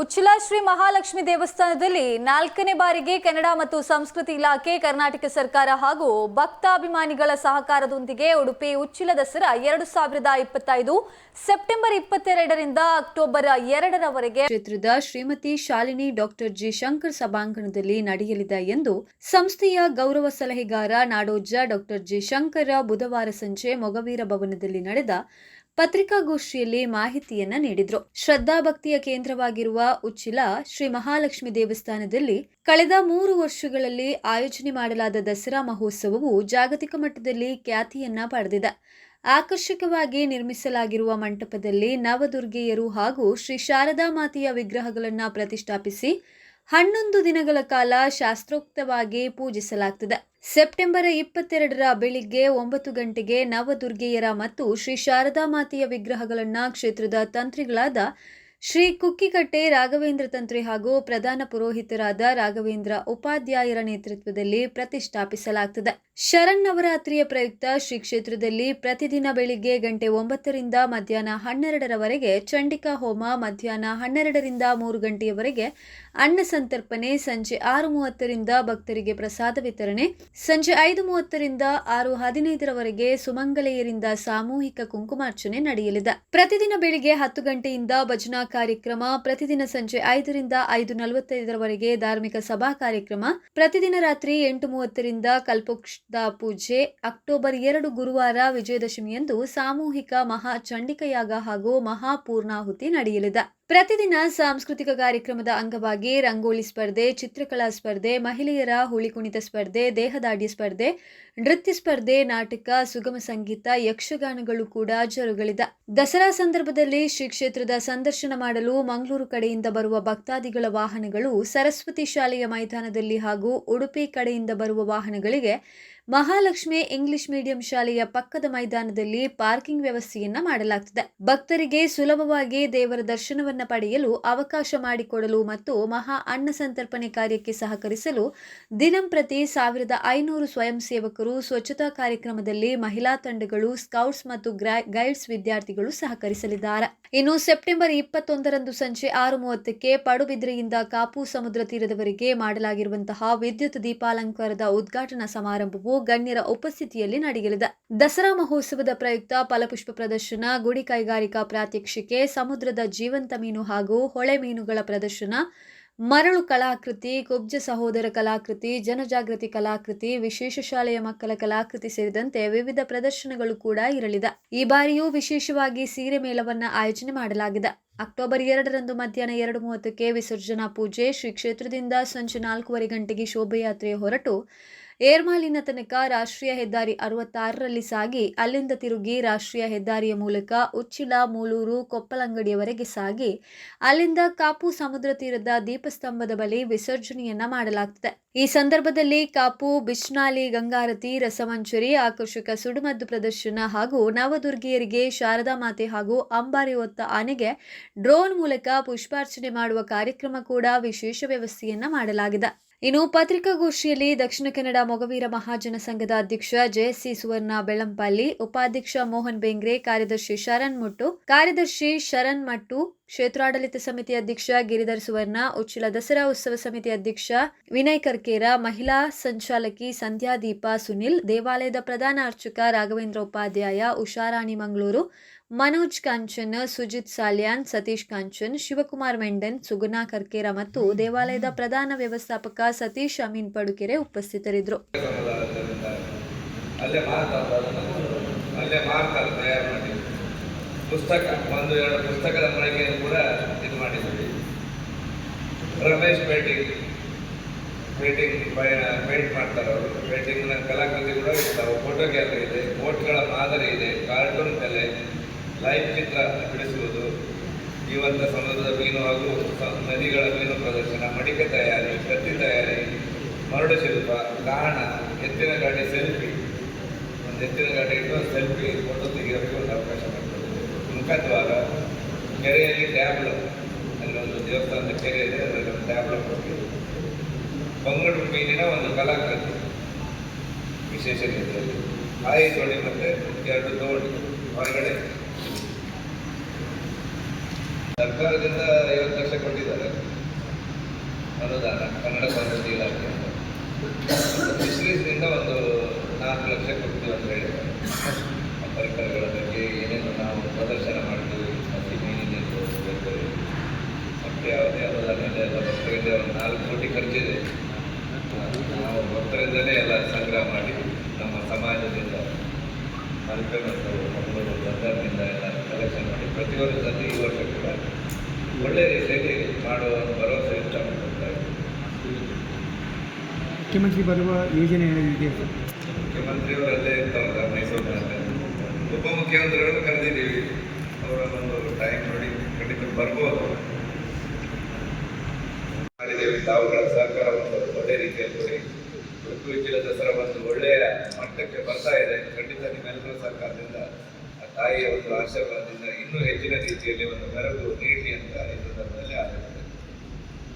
ಉಚ್ಚಿಲ ಶ್ರೀ ಮಹಾಲಕ್ಷ್ಮಿ ದೇವಸ್ಥಾನದಲ್ಲಿ ನಾಲ್ಕನೇ ಬಾರಿಗೆ ಕನ್ನಡ ಮತ್ತು ಸಂಸ್ಕೃತಿ ಇಲಾಖೆ, ಕರ್ನಾಟಕ ಸರ್ಕಾರ ಹಾಗೂ ಭಕ್ತಾಭಿಮಾನಿಗಳ ಸಹಕಾರದೊಂದಿಗೆ ಉಡುಪಿ ಉಚ್ಚಿಲ ದಸರಾ ಎರಡು ಸಾವಿರದ ಇಪ್ಪತ್ತೈದು ಸೆಪ್ಟೆಂಬರ್ ಇಪ್ಪತ್ತೆರಡರಿಂದ ಅಕ್ಟೋಬರ್ ಎರಡರವರೆಗೆ ಕ್ಷೇತ್ರದ ಶ್ರೀಮತಿ ಶಾಲಿನಿ ಡಾಕ್ಟರ್ ಜಿ ಶಂಕರ್ ಸಭಾಂಗಣದಲ್ಲಿ ನಡೆಯಲಿದೆ ಎಂದು ಸಂಸ್ಥೆಯ ಗೌರವ ಸಲಹೆಗಾರ ನಾಡೋಜ ಡಾಕ್ಟರ್ ಜಿ ಶಂಕರ ಬುಧವಾರ ಸಂಜೆ ಮೊಗವೀರ ಭವನದಲ್ಲಿ ನಡೆದ ಪತ್ರಿಕಾಗೋಷ್ಠಿಯಲ್ಲಿ ಮಾಹಿತಿಯನ್ನ ನೀಡಿದ್ರು. ಶ್ರದ್ಧಾಭಕ್ತಿಯ ಕೇಂದ್ರವಾಗಿರುವ ಉಚ್ಚಿಲ ಶ್ರೀ ಮಹಾಲಕ್ಷ್ಮಿ ದೇವಸ್ಥಾನದಲ್ಲಿ ಕಳೆದ ಮೂರು ವರ್ಷಗಳಲ್ಲಿ ಆಯೋಜನೆ ಮಾಡಲಾದ ದಸರಾ ಮಹೋತ್ಸವವು ಜಾಗತಿಕ ಮಟ್ಟದಲ್ಲಿ ಖ್ಯಾತಿಯನ್ನ ಪಡೆದಿದೆ. ಆಕರ್ಷಕವಾಗಿ ನಿರ್ಮಿಸಲಾಗಿರುವ ಮಂಟಪದಲ್ಲಿ ನವದುರ್ಗೆಯರು ಹಾಗೂ ಶ್ರೀ ಶಾರದಾ ಮಾತೆಯ ವಿಗ್ರಹಗಳನ್ನು ಪ್ರತಿಷ್ಠಾಪಿಸಿ ಹನ್ನೊಂದು ದಿನಗಳ ಕಾಲ ಶಾಸ್ತ್ರೋಕ್ತವಾಗಿ ಪೂಜಿಸಲಾಗ್ತದೆ. ಸೆಪ್ಟೆಂಬರ್ ಇಪ್ಪತ್ತೆರಡರ ಬೆಳಿಗ್ಗೆ ಒಂಬತ್ತು ಗಂಟೆಗೆ ನವದುರ್ಗೆಯರ ಮತ್ತು ಶ್ರೀ ಶಾರದಾ ಮಾತೆಯ ವಿಗ್ರಹಗಳನ್ನು ಕ್ಷೇತ್ರದ ತಂತ್ರಿಗಳಾದ ಶ್ರೀ ಕುಕ್ಕಿಕಟ್ಟೆ ರಾಘವೇಂದ್ರ ತಂತ್ರಿ ಹಾಗೂ ಪ್ರಧಾನ ಪುರೋಹಿತರಾದ ರಾಘವೇಂದ್ರ ಉಪಾಧ್ಯಾಯರ ನೇತೃತ್ವದಲ್ಲಿ ಪ್ರತಿಷ್ಠಾಪಿಸಲಾಗುತ್ತದೆ ಶರನ್ನವರಾತ್ರಿಯ ಪ್ರಯುಕ್ತ ಶ್ರೀ ಕ್ಷೇತ್ರದಲ್ಲಿ ಪ್ರತಿದಿನ ಬೆಳಿಗ್ಗೆ ಗಂಟೆ ಒಂಬತ್ತರಿಂದ ಮಧ್ಯಾಹ್ನ ಹನ್ನೆರಡರವರೆಗೆ ಚಂಡಿಕಾ ಹೋಮ, ಮಧ್ಯಾಹ್ನ ಹನ್ನೆರಡರಿಂದ ಮೂರು ಗಂಟೆಯವರೆಗೆ ಅನ್ನ ಸಂತರ್ಪಣೆ, ಸಂಜೆ ಆರು ಮೂವತ್ತರಿಂದ ಭಕ್ತರಿಗೆ ಪ್ರಸಾದ ವಿತರಣೆ, ಸಂಜೆ ಐದು ಮೂವತ್ತರಿಂದ ಆರು ಹದಿನೈದರವರೆಗೆ ಸುಮಂಗಲೆಯರಿಂದ ಸಾಮೂಹಿಕ ಕುಂಕುಮಾರ್ಚನೆ ನಡೆಯಲಿದೆ. ಪ್ರತಿದಿನ ಬೆಳಿಗ್ಗೆ ಹತ್ತು ಗಂಟೆಯಿಂದ ಭಜನಾ ಕಾರ್ಯಕ್ರಮ ಪ್ರತಿದಿನ ಸಂಜೆ ಐದರಿಂದ ಐದು ನಲವತ್ತೈದರವರೆಗೆ ಧಾರ್ಮಿಕ ಸಭಾ ಕಾರ್ಯಕ್ರಮ. ಪ್ರತಿದಿನ ರಾತ್ರಿ ಎಂಟು ಮೂವತ್ತರಿಂದ ಕಲ್ಪೋಕ್ಷದ ಪೂಜೆ. ಅಕ್ಟೋಬರ್ ಎರಡು ಗುರುವಾರ ವಿಜಯದಶಮಿಯಂದು ಸಾಮೂಹಿಕ ಮಹಾ ಚಂಡಿಕಯಾಗ ಹಾಗೂ ಮಹಾಪೂರ್ಣಾಹುತಿ ನಡೆಯಲಿದೆ. ಪ್ರತಿದಿನ ಸಾಂಸ್ಕೃತಿಕ ಕಾರ್ಯಕ್ರಮದ ಅಂಗವಾಗಿ ರಂಗೋಲಿ ಸ್ಪರ್ಧೆ, ಚಿತ್ರಕಲಾ ಸ್ಪರ್ಧೆ, ಮಹಿಳೆಯರ ಹುಳಿ ಕುಣಿತ ಸ್ಪರ್ಧೆ ದೇಹದಾಡಿ ಸ್ಪರ್ಧೆ, ನೃತ್ಯ ಸ್ಪರ್ಧೆ, ನಾಟಕ, ಸುಗಮ ಸಂಗೀತ, ಯಕ್ಷಗಾನಗಳು ಕೂಡ ಜರುಗಲಿದೆ. ದಸರಾ ಸಂದರ್ಭದಲ್ಲಿ ಶ್ರೀ ಕ್ಷೇತ್ರದ ಸಂದರ್ಶನ ಮಾಡಲು ಮಂಗಳೂರು ಕಡೆಯಿಂದ ಬರುವ ಭಕ್ತಾದಿಗಳ ವಾಹನಗಳು ಸರಸ್ವತಿ ಶಾಲೆಯ ಮೈದಾನದಲ್ಲಿ ಹಾಗೂ ಉಡುಪಿ ಕಡೆಯಿಂದ ಬರುವ ವಾಹನಗಳಿಗೆ ಮಹಾಲಕ್ಷ್ಮಿ ಇಂಗ್ಲಿಷ್ ಮೀಡಿಯಂ ಶಾಲೆಯ ಪಕ್ಕದ ಮೈದಾನದಲ್ಲಿ ಪಾರ್ಕಿಂಗ್ ವ್ಯವಸ್ಥೆಯನ್ನ ಮಾಡಲಾಗುತ್ತಿದೆ ಭಕ್ತರಿಗೆ ಸುಲಭವಾಗಿ ದೇವರ ದರ್ಶನವನ್ನ ಪಡೆಯಲು ಅವಕಾಶ ಮಾಡಿಕೊಡಲು ಮತ್ತು ಮಹಾ ಅನ್ನ ಸಂತರ್ಪಣೆ ಕಾರ್ಯಕ್ಕೆ ಸಹಕರಿಸಲು ದಿನಂಪ್ರತಿ ಸಾವಿರದ ಐನೂರು ಸ್ವಯಂ ಸೇವಕರು ಸ್ವಚ್ಛತಾ ಕಾರ್ಯಕ್ರಮದಲ್ಲಿ ಮಹಿಳಾ ತಂಡಗಳು, ಸ್ಕೌಟ್ಸ್ ಮತ್ತು ಗೈಡ್ಸ್ ವಿದ್ಯಾರ್ಥಿಗಳು ಸಹಕರಿಸಲಿದ್ದಾರೆ. ಇನ್ನು ಸೆಪ್ಟೆಂಬರ್ ಇಪ್ಪತ್ತೊಂದರಂದು ಸಂಜೆ ಆರು ಮೂವತ್ತಕ್ಕೆ ಪಡುಬಿದ್ರೆಯಿಂದ ಕಾಪು ಸಮುದ್ರ ತೀರದವರೆಗೆ ಮಾಡಲಾಗಿರುವಂತಹ ವಿದ್ಯುತ್ ದೀಪಾಲಂಕಾರದ ಉದ್ಘಾಟನಾ ಸಮಾರಂಭವು ಗಣ್ಯರ ಉಪಸ್ಥಿತಿಯಲ್ಲಿ ನಡೆಯಲಿದೆ. ದಸರಾ ಮಹೋತ್ಸವದ ಪ್ರಯುಕ್ತ ಫಲಪುಷ್ಪ ಪ್ರದರ್ಶನ, ಗುಡಿ ಕೈಗಾರಿಕಾ ಪ್ರಾತ್ಯಕ್ಷಿಕೆ, ಸಮುದ್ರದ ಜೀವಂತ ಮೀನು ಹಾಗೂ ಹೊಳೆ ಮೀನುಗಳ ಪ್ರದರ್ಶನ, ಮರಳು ಕಲಾಕೃತಿ, ಕುಬ್ಜ ಸಹೋದರ ಕಲಾಕೃತಿ, ಜನಜಾಗೃತಿ ಕಲಾಕೃತಿ, ವಿಶೇಷ ಶಾಲೆಯ ಮಕ್ಕಳ ಕಲಾಕೃತಿ ಸೇರಿದಂತೆ ವಿವಿಧ ಪ್ರದರ್ಶನಗಳು ಕೂಡ ಇರಲಿದೆ. ಈ ಬಾರಿಯೂ ವಿಶೇಷವಾಗಿ ಸೀರೆ ಮೇಳವನ್ನ ಆಯೋಜನೆ ಮಾಡಲಾಗಿದೆ. ಅಕ್ಟೋಬರ್ ಎರಡರಂದು ಮಧ್ಯಾಹ್ನ ಎರಡು ಮೂವತ್ತಕ್ಕೆ ವಿಸರ್ಜನಾ ಪೂಜೆ ಶ್ರೀ ಕ್ಷೇತ್ರದಿಂದ ಸಂಜೆ ನಾಲ್ಕೂವರೆ ಗಂಟೆಗೆ ಶೋಭಯಾತ್ರೆ ಹೊರಟು ಏರ್ಮಾಲಿನ ತನಕ ರಾಷ್ಟ್ರೀಯ ಹೆದ್ದಾರಿ ಅರವತ್ತಾರರಲ್ಲಿ ಸಾಗಿ, ಅಲ್ಲಿಂದ ತಿರುಗಿ ರಾಷ್ಟ್ರೀಯ ಹೆದ್ದಾರಿಯ ಮೂಲಕ ಉಚ್ಚಿಲ ಮೂಲೂರು ಕೊಪ್ಪಲಂಗಡಿಯವರೆಗೆ ಸಾಗಿ, ಅಲ್ಲಿಂದ ಕಾಪು ಸಮುದ್ರ ತೀರದ ದೀಪಸ್ತಂಭದ ಬಳಿ ವಿಸರ್ಜನೆಯನ್ನ ಮಾಡಲಾಗ್ತದೆ. ಈ ಸಂದರ್ಭದಲ್ಲಿ ಕಾಪು ಬಿಚ್ನಾಲಿ ಗಂಗಾರತಿ, ರಸಮಂಚುರಿ, ಆಕರ್ಷಕ ಸುಡುಮದ್ದು ಪ್ರದರ್ಶನ ಹಾಗೂ ನವದುರ್ಗಿಯರಿಗೆ ಶಾರದಾ ಮಾತೆ ಹಾಗೂ ಅಂಬಾರಿ ಹೊತ್ತ ಆನೆಗೆ ಡ್ರೋನ್ ಮೂಲಕ ಪುಷ್ಪಾರ್ಚನೆ ಮಾಡುವ ಕಾರ್ಯಕ್ರಮ ಕೂಡ ವಿಶೇಷ ವ್ಯವಸ್ಥೆಯನ್ನ ಮಾಡಲಾಗಿದೆ. ಇನ್ನು ಪತ್ರಿಕಾಗೋಷ್ಠಿಯಲ್ಲಿ ದಕ್ಷಿಣ ಕನ್ನಡ ಮೊಗವೀರ ಮಹಾಜನ ಸಂಘದ ಅಧ್ಯಕ್ಷ ಜಯಸಿ ಸುವರ್ಣ ಬೆಳ್ಳಂಪಲ್ಲಿ, ಉಪಾಧ್ಯಕ್ಷ ಮೋಹನ್ ಬೆಂಗ್ರೆ, ಕಾರ್ಯದರ್ಶಿ ಶರಣ್ ಮುಟ್ಟು, ಕಾರ್ಯದರ್ಶಿ ಶರಣ್ ಮಟ್ಟು, ಕ್ಷೇತ್ರಾಡಳಿತ ಸಮಿತಿ ಅಧ್ಯಕ್ಷ ಗಿರಿಧರ್ ಸುವರ್ಣ, ಉಚ್ಚಿಲ ದಸರಾ ಉತ್ಸವ ಸಮಿತಿ ಅಧ್ಯಕ್ಷ ವಿನಯ್ ಕರ್ಕೇರ, ಮಹಿಳಾ ಸಂಚಾಲಕಿ ಸಂಧ್ಯಾದೀಪ ಸುನಿಲ್, ದೇವಾಲಯದ ಪ್ರಧಾನ ಅರ್ಚಕ ರಾಘವೇಂದ್ರ ಉಪಾಧ್ಯಾಯ, ಉಷಾರಾಣಿ ಮಂಗಳೂರು ಮನೋಜ್ ಕಾಂಚನ್, ಸುಜಿತ್ ಸಾಲ್ಯಾನ್, ಸತೀಶ್ ಕಾಂಚನ್, ಶಿವಕುಮಾರ್ ಮೆಂಡನ್ ಸುಗುಣಾ ಕರ್ಕೇರ ಮತ್ತು ದೇವಾಲಯದ ಪ್ರಧಾನ ವ್ಯವಸ್ಥಾಪಕ ಸತೀಶ್ ಅಮೀನ್ ಪಡುಕೆರೆ ಉಪಸ್ಥಿತರಿದ್ದರು. ಪುಸ್ತಕ, ಒಂದು, ಎರಡು ಪುಸ್ತಕದ ಮಳಿಗೆಯನ್ನು ಕೂಡ ಇದು ಮಾಡಿದ್ದೀವಿ. ರಮೇಶ್ ಪೇಂಟಿಂಗ್ ಪೇಂಟಿಂಗ್ ಪೇಂಟ್ ಮಾಡ್ತಾರೆ ಅವರು. ಪೇಂಟಿಂಗ್ನ ಕಲಾಕೃತಿ ಕೂಡ ಇರ್ತಾವೆ. ಫೋಟೋ ಗ್ಯಾಲರಿ ಇದೆ ಬೋಟ್ಗಳ ಮಾದರಿ ಇದೆ ಕಾರ್ಟೂನ್ ಕಲೆ. ಲೈವ್ ಚಿತ್ರ ಬಿಡಿಸುವುದು ಜೀವಂತ ಸಮುದ್ರದ ಮೀನು ಹಾಗೂ ನದಿಗಳ ಮೀನು ಪ್ರದರ್ಶನ, ಮಡಿಕೆ ತಯಾರಿ, ಕತ್ತಿ ತಯಾರಿ ಮರಳು ಶಿಲ್ಪ ಕಾರಣ ಎತ್ತಿನ ಗಾಡಿ ಸೆಲ್ಫಿ. ಒಂದು ಎತ್ತಿನ ಗಾಡಿ ಇಟ್ಟು ಸೆಲ್ಫಿ ಫೋಟೋ ತೆಗೆಯೋಕ್ಕೆ ಒಂದು ಅವಕಾಶ ಮಾಡ್ತದೆ ಮುಖದ್ವಾರ ಕೆರೆಯಲ್ಲಿ ಟ್ಯಾಬ್ಲು. ಅಲ್ಲಿ ಒಂದು ದೇವಸ್ಥಾನದ ಕೆರೆ ಇದೆ, ಅದರಲ್ಲಿ ಒಂದು ಟ್ಯಾಬ್ಲು ಕೊಡ್ತೀವಿ. ಬಂಗಡು ಮೀನಿನ ಒಂದು ಕಲಾಕೃತಿ. ವಿಶೇಷ ರೀತಿಯಲ್ಲಿ ಹಾಯಿ ತೋಡಿ ಮತ್ತು ಎರಡು ತೋಡಿ. ಹೊರಗಡೆ ಸರ್ಕಾರದಿಂದ ಐವತ್ತು ಲಕ್ಷ ಕೊಟ್ಟಿದ್ದಾರೆ. ಅನುದಾನ, ಕನ್ನಡ ಸಂಸ್ಕೃತಿ ಇಲಾಖೆ ಫಿಶರೀಸ್ನಿಂದ ಒಂದು ನಾಲ್ಕು ಲಕ್ಷ ಕೊಡ್ತೀವಿ ಅಂತ ಹೇಳಿದ್ದಾರೆ. ಆ ಪರಿಕರಗಳ ಬಗ್ಗೆ ಏನೇನು ನಾವು ಪ್ರದರ್ಶನ ಮಾಡ್ತೀವಿ ಮತ್ತು ಮೀನಿನ ಬೇಕಾದ್ರೆ ಮತ್ತೆ ಯಾವುದೇ ಅನುದಾನ ಇಲ್ಲ ಎಲ್ಲ ಭಕ್ತರಿಂದ ಒಂದು ನಾಲ್ಕು ಕೋಟಿ ಖರ್ಚಿದೆ. ನಾವು ಭಕ್ತರಿಂದಲೇ ಎಲ್ಲ ಸಂಗ್ರಹ ಮಾಡಿ ನಮ್ಮ ಸಮಾಜದಿಂದ ಮಲ್ಪೆ ಮತ್ತು ಮಂಗಳೂರು ಬಂದರ್ನಿಂದ ಎಲ್ಲ ಕಲೆಕ್ಷನ್ ಮಾಡಿ ಪ್ರತಿ ವರ್ಷದಲ್ಲಿ ಈ ವರ್ಷ ಒಳ್ಳೆ ರೀತಿಯಲ್ಲಿ ಮಾಡುವ ಭರವಸೆ ಮುಖ್ಯಮಂತ್ರಿ ಬರುವ ಯೋಜನೆ ಸರ್? ಮುಖ್ಯಮಂತ್ರಿಯವರಲ್ಲೇ ಇರ್ತಾರಲ್ಲ ಮೈಸೂರಿನಲ್ಲಿ. ಉಪಮುಖ್ಯಮಂತ್ರಿಗಳನ್ನು ಕರೆದಿದ್ದೀವಿ. ಅವರ ಒಂದು ಟೈಮ್ ನೋಡಿ ಖಂಡಿತ ಬರ್ಬೋದು. ಮಾಡಿದ್ದೇವೆ. ತಾವುಗಳ ಒಂದು ಒಳ್ಳೆ ರೀತಿಯಲ್ಲಿ ಕೊಡಿ. ಉಡುಪಿ ಜಿಲ್ಲೆ ದಸರಾ ಒಂದು ಒಳ್ಳೆಯ ಮಟ್ಟಕ್ಕೆ ಬರ್ತಾ ಇದೆ. ಖಂಡಿತ ನಿಮ್ಮೆಲ್ಲರ ಸಹಕಾರದಿಂದ ಆ ತಾಯಿಯ ಒಂದು ಆಶೀರ್ವಾದದಿಂದ ಇನ್ನೂ ಹೆಚ್ಚಿನ ರೀತಿಯಲ್ಲಿ ಒಂದು ಮೆರಗು ನೀಡಲಿ ಅಂತ ಈ ಸಂದರ್ಭದಲ್ಲಿ